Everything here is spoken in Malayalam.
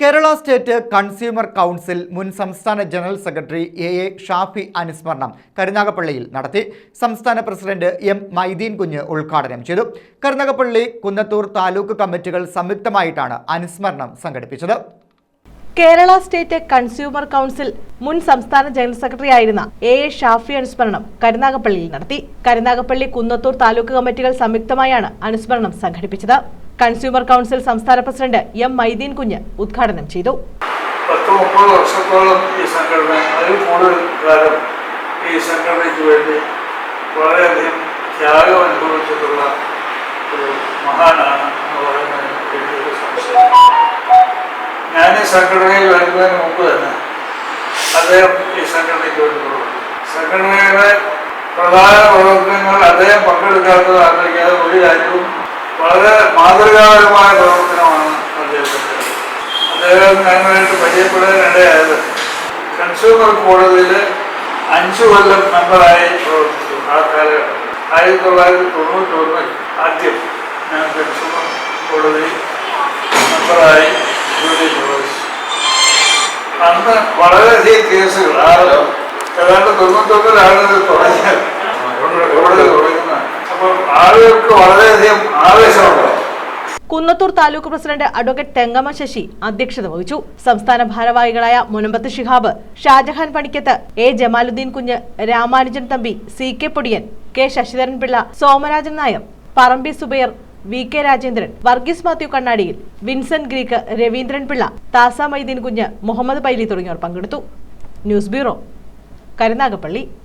കേരള സ്റ്റേറ്റ് കൺസ്യൂമർ കൗൺസിൽ മുൻ സംസ്ഥാന general secretary A A Shafi അനുസ്മരണം കരുനാഗപ്പള്ളിയിൽ നടത്തി. സംസ്ഥാന പ്രസിഡന്റ് എം മൈദീൻ കുഞ്ഞ് ഉദ്ഘാടനം ചെയ്തു. കരുനാഗപ്പള്ളി കുന്നത്തൂർ താലൂക്ക് കമ്മിറ്റികൾ സംയുക്തമായിട്ടാണ് അനുസ്മരണം സംഘടിപ്പിച്ചത്. കേരള സ്റ്റേറ്റ് കൺസ്യൂമർ കൗൺസിൽ മുൻ സംസ്ഥാന ജനറൽ സെക്രട്ടറി ആയിരുന്ന എ എ ഷാഫി അനുസ്മരണം കരുനാഗപ്പള്ളിയിൽ നടത്തി. കരുനാഗപ്പള്ളി കുന്നത്തൂർ താലൂക്ക് കമ്മിറ്റികൾ സംയുക്തമായാണ് അനുസ്മരണം സംഘടിപ്പിച്ചത്. കൺസ്യൂമർ കൗൺസിൽ സംസ്ഥാന പ്രസിഡന്റ് എം മൈദീൻ കുഞ്ഞ് ഉദ്ഘാടനം ചെയ്തു. വർഷത്തോളം ഈ ഒരു ഞാൻ ഈ സംഘടനയിൽ വരുന്നതിന് മുമ്പ് തന്നെ അദ്ദേഹം ഈ സംഘടനയ്ക്ക് സംഘടനയുടെ പ്രധാന പ്രവർത്തനങ്ങൾ അദ്ദേഹം പങ്കെടുക്കാത്തത് ആഗ്രഹിക്കാതെ ഒരു കാര്യവും വളരെ മാതൃകാപരമായ പ്രവർത്തനമാണ് അദ്ദേഹത്തിന്റെ. അദ്ദേഹം ഞങ്ങളായിട്ട് പരിചയപ്പെടാൻ ഇടയായത് കൺസ്യൂമർ കോടതിയിൽ അഞ്ചു കൊല്ലം മെമ്പറായി പ്രവർത്തിച്ചു ആ കാലഘട്ടം ആയിരത്തി തൊള്ളായിരത്തി തൊണ്ണൂറ്റി ഒന്നിൽ ആദ്യം ഞാൻ കൺസ്യൂമർ കോടതി മെമ്പറായി ജോലി പ്രവേശിച്ചു. അന്ന് വളരെയധികം കേസുകൾ. ആ ഏതാണ്ട് തൊണ്ണൂറ്റൊന്നിലാണ് തുടങ്ങിയത്. കോടതി ആളുകൾക്ക് വളരെയധികം ആവേശമുണ്ട്. കുന്നത്തൂർ താലൂക്ക് പ്രസിഡന്റ് അഡ്വക്കേറ്റ് തെങ്ങമ്മ ശശി അധ്യക്ഷത വഹിച്ചു. സംസ്ഥാന ഭാരവാഹികളായ Munambathu Shihab Shajahan Panikkath A Jamaluddin Kunju Ramanujan Thampi C K Podiyan K Sasidharan Pillai Somarajan Nair Parambi Zubair V K Rajendran Varghese Mathew കണ്ണാടിയിൽ വിൻസെന്റ് ഗ്രീക്ക് രവീന്ദ്രൻ പിള്ള താസ മൈദീൻ കുഞ്ഞ് മുഹമ്മദ് പൈലി തുടങ്ങിയവർ പങ്കെടുത്തു. News bureau Karunagappally.